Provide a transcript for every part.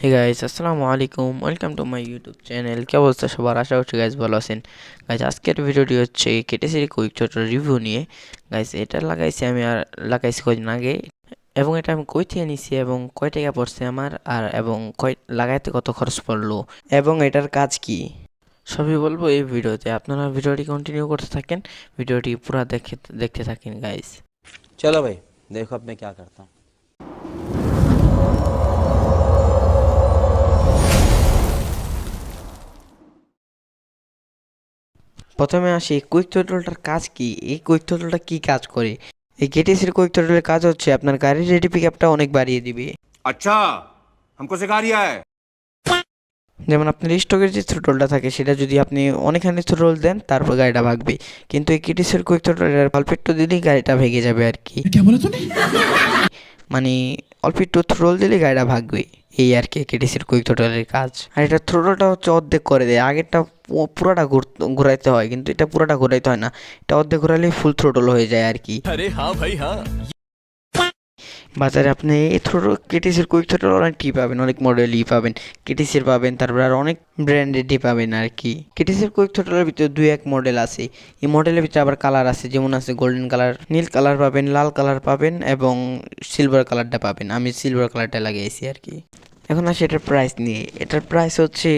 হে guys আসসালামু আলাইকুম welcome to my YouTube channel কে অবস্থা সবার আশা করছি গাইজ ভালো আছেন গাইজ আজকের ভিডিওটি হচ্ছে কেটেছি কুইক ছোট রিভিউ নিয়ে গাইজ এটা লাগাইছি আমি আর লাগাইছি কদিন আগে এবং এটা আমি কই থেকে নিছি এবং কয় টাকা পড়ছে আমার আর এবং কয় লাগাইতে কত খরচ পড়ল এবং এটার কাজ কি সবই বলব এই ভিডিওতে আপনারা ভিডিওটি কন্টিনিউ করতে থাকেন ভিডিওটি পুরা দেখে দেখতে থাকেন গাইজ চলো ভাই দেখো আপনি কে করতাম প্রথমে আসি কুইক টোটালটার কাজ কি এই কুইক টোটালটা কি কাজ করে এই কেটিসির কুইক টোটালের কাজ হচ্ছে আপনার গাড়ির রেডি পিক আপটা অনেক বাড়িয়ে দিবে अच्छा हमको सिखा रिया है যেমন আপনার স্টকের যে থ্রোটলটা থাকে সেটা যদি আপনি অনেকখানি থ্রোটল দেন তারপর গাড়িটা ভাগবে কিন্তু এই কেটিসের কুইক থ্রোটলের অল্প একটু দিলেই গাড়িটা ভেঙে যাবে আর কি মানে অল্প একটু থ্রোল দিলে গাড়িটা ভাগবে। এই আর কি কেটিসির কুইক থ্রোটলের কাজ। আর এটা থ্রোটলটা হচ্ছে অর্ধেক করে দেয়। আগেরটা পুরোটা ঘুরাইতে হয়, কিন্তু এটা পুরোটা ঘুরাইতে হয় না। এটা অর্ধেক ঘোরালে ফুল থ্রোটল হয়ে যায় আর কি। আরে হা ভাই, হা। বাজারে আপনি থ্রোটো কেটিসির কুইক থ্রোটল অনেক টি পাবেন, অনেক মডেলই পাবেন কেটিসির পাবেন, তারপর আর অনেক ব্র্যান্ডেডই পাবেন আর কি কেটিসির কুইক থ্রোটলের ভিতরে দুই এক মডেল আছে। এই মডেলের ভিতরে আবার কালার আছে, যেমন আছে গোল্ডেন কালার নীল কালার পাবেন, লাল কালার পাবেন এবং সিলভার কালারটা পাবেন। আমি সিলভার কালারটা লাগিয়েছি আর কি এখন আসি এটার প্রাইস নিয়ে। এটার প্রাইস হচ্ছে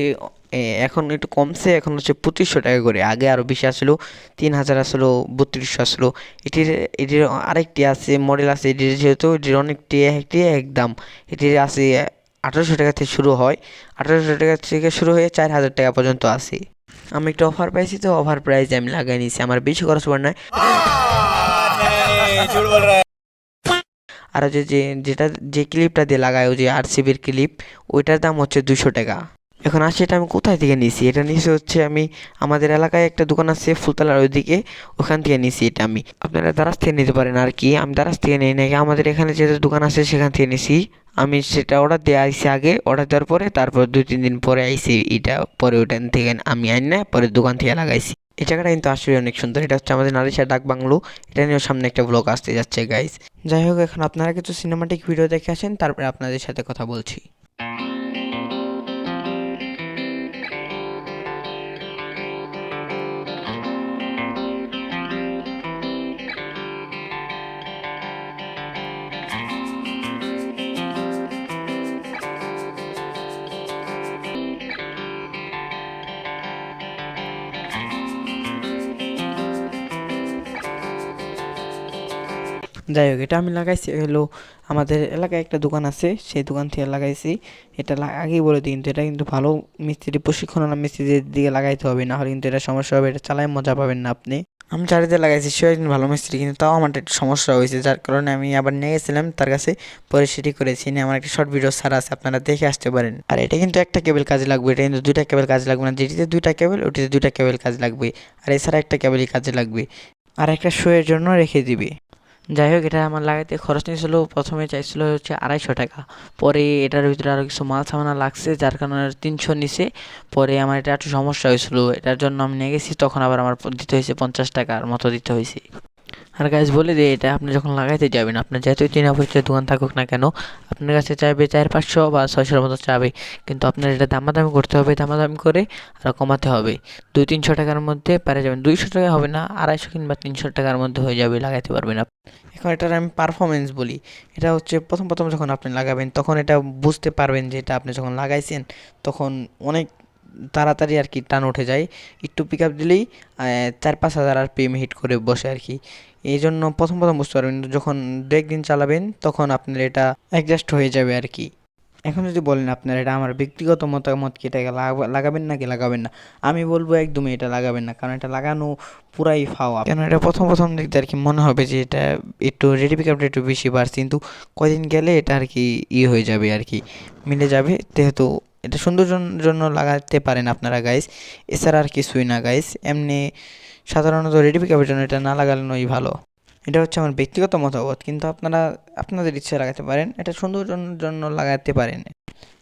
এখন একটু কমছে, এখন হচ্ছে পঁচিশশো টাকা করে। আগে আরও বেশি আসলো, তিন হাজার আসলো, বত্রিশশো আসলো। এটির এটির আরেকটি আছে মডেল আছে, এটির যেহেতু, এটির অনেকটি একটি এক দাম। এটির আছে আঠারোশো টাকা থেকে শুরু হয়, আঠারোশো টাকা থেকে শুরু হয়ে চার হাজার টাকা পর্যন্ত আছে। আমি একটা অফার পাইছি তো অফার প্রাইসে আমি লাগাই নিয়েছি আমার বেশি খরচ পড়ে নাই আর যে যেটা, যে ক্লিপটা দিয়ে লাগায় ওই যে আর সিবির ক্লিপ ওইটার দাম হচ্ছে দুশো টাকা। এখন আসি, এটা আমি কোথায় থেকে নিয়েছি এটা নিয়েছি হচ্ছে আমি, আমাদের এলাকায় একটা দোকান আছে ফুলতলার ওইদিকে, ওখান থেকে নিয়েছি এটা আমি। আপনারা দারাজ থেকে নিতে পারেন আর কি, আমি দারাজ থেকে নিই নাকি? আমাদের এখানে যে দোকান আছে সেখান থেকে নিয়েছি আমি সেটা অর্ডার দিয়ে আইসি আগে অর্ডার দেওয়ার পরে তারপর দুই, তিন দিন পরে আইসি এটা পরে ওইখান থেকে আমি আইন না, পরে দোকান থেকে লাগাইছি। এই জায়গাটা কিন্তু আসলে অনেক সুন্দর, এটা হচ্ছে আমাদের নারিশা ডাক বাংলো। এটা নিয়েও সামনে একটা ব্লগ আসতে যাচ্ছে গাইস যাই হোক, এখন আপনারা কিছু সিনেমাটিক ভিডিও দেখে আসেন, তারপরে আপনাদের সাথে কথা বলছি। যাই হোক এটা আমি লাগাইছি হলো আমাদের এলাকায় একটা দোকান আছে সেই দোকান থেকে লাগাইছি। এটা আগেই বলে দিই কিন্তু এটা কিন্তু ভালো মিস্ত্রি প্রশিক্ষণ মিস্ত্রিদের দিকে লাগাইতে হবে না হলে কিন্তু এটা সমস্যা হবে এটা চালায় মজা পাবেন না আপনি। আমি চারিতে লাগাইছি সে একজন ভালো মিস্ত্রি কিন্তু তাও আমার একটু সমস্যা হয়েছে যার কারণে আমি আবার নিয়ে গেছিলাম তার কাছে পরে সেটি করেছি নিয়ে আমার একটা শর্ট ভিডিও ছাড়া আছে আপনারা দেখে আসতে পারেন। আর এটা কিন্তু একটা কেবল কাজে লাগবে এটা কিন্তু দুইটা কেবল কাজে লাগবে না যেটিতে দুইটা কেবল ওটিতে দুইটা কেবল কাজে লাগবে আর এছাড়া একটা কেবলই কাজে লাগবে। আর একটা শোয়ের জন্য রেখে দিবে। যাই হোক এটা আমার লাগাইতে খরচ নিয়েছিল, প্রথমে চাইছিল হচ্ছে আড়াইশো টাকা। পরে এটার ভিতরে আরও কিছু মাল সামানা লাগছে, যার কারণে তিনশো নিছে। পরে আমার এটা একটু সমস্যা হয়েছিল, এটার জন্য আমি নিয়ে গেছি, তখন আবার আমার দিতে হয়েছে পঞ্চাশ টাকার মতো দিতে হয়েছে। আর গাইজ বলে দিই, এটা আপনি যখন লাগাইতে যাবেন, আপনার যেহেতু তিন পরিচয় দোকান থাকুক না কেন, আপনার কাছে চাইবে চার, পাঁচশো বা ছয়শোর মতো চাবে। কিন্তু আপনার এটা দামাদামি করতে হবে, দামাদামি করে আর কমাতে হবে। দুই, তিনশো টাকার মধ্যে পেরে যাবেন। দুইশো টাকা হবে না, আড়াইশো কিংবা তিনশো টাকার মধ্যে হয়ে যাবে, লাগাইতে পারবেন আপনি। এখন এটার আমি পারফরমেন্স বলি। এটা হচ্ছে প্রথম প্রথম যখন আপনি লাগাবেন, তখন এটা বুঝতে পারবেন যে এটা আপনি যখন লাগাইছেন, তখন অনেক তাড়াতাড়ি আর কি টান উঠে যায়। একটু পিক আপ দিলেই চার পাঁচ হাজার আর পিএম হিট করে বসে আর কি। এই জন্য প্রথম প্রথম বুঝতে পারবেন, যখন দু একদিন চালাবেন, তখন আপনার এটা অ্যাডজাস্ট হয়ে যাবে আর কি। এখন যদি বলেন আপনার এটা আমার ব্যক্তিগত মতামত কি, এটা লাগা- লাগাবেন নাকি লাগাবেন না? আমি বলব একদমই এটা লাগাবেন না, কারণ এটা লাগানো পুরাই ফাওয়া কেন এটা প্রথম প্রথম দেখতে আর কি মনে হবে যে এটা একটু রেডি পিকআপটা একটু বেশি বাড়ছে, কিন্তু কয়দিন গেলে এটা আর কি ই হয়ে যাবে আর কি, মিলে যাবে। যেহেতু এটা সৌন্দর্যের জন্য লাগাতে পারেন আপনারা গাইস এছাড়া আর কিছুই না গাইস এমনি সাধারণত রেডি পিকআপের জন্য এটা না লাগানোই ভালো। এটা হচ্ছে আমার ব্যক্তিগত মতামত, কিন্তু আপনারা, আপনাদের ইচ্ছে লাগাতে পারেন, এটা সৌন্দর্যের জন্য লাগাতে পারেন।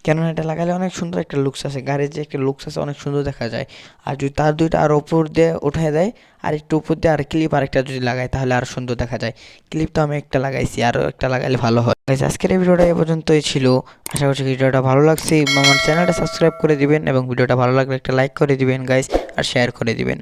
কেননা এটা লাগালে অনেক সুন্দর একটা লুকস আছে গাড়ির যে একটা লুকস আছে অনেক সুন্দর দেখা যায়। আর যদি তার দুইটা আর উপর দিয়ে উঠায় দেয়, আর একটু উপর দিয়ে আর ক্লিপ আর একটা যদি লাগায়, তাহলে আর সুন্দর দেখা যায়। ক্লিপ তো আমি একটা লাগাইছি আরও একটা লাগালে ভালো হয়। আজকের এই ভিডিওটা এ পর্যন্তই ছিল। আশা করছি ভিডিওটা ভালো লাগছে। আমার চ্যানেলটা সাবস্ক্রাইব করে দিবেন এবং ভিডিওটা ভালো লাগলে একটা লাইক করে দিবেন গাইস আর শেয়ার করে দিবেন।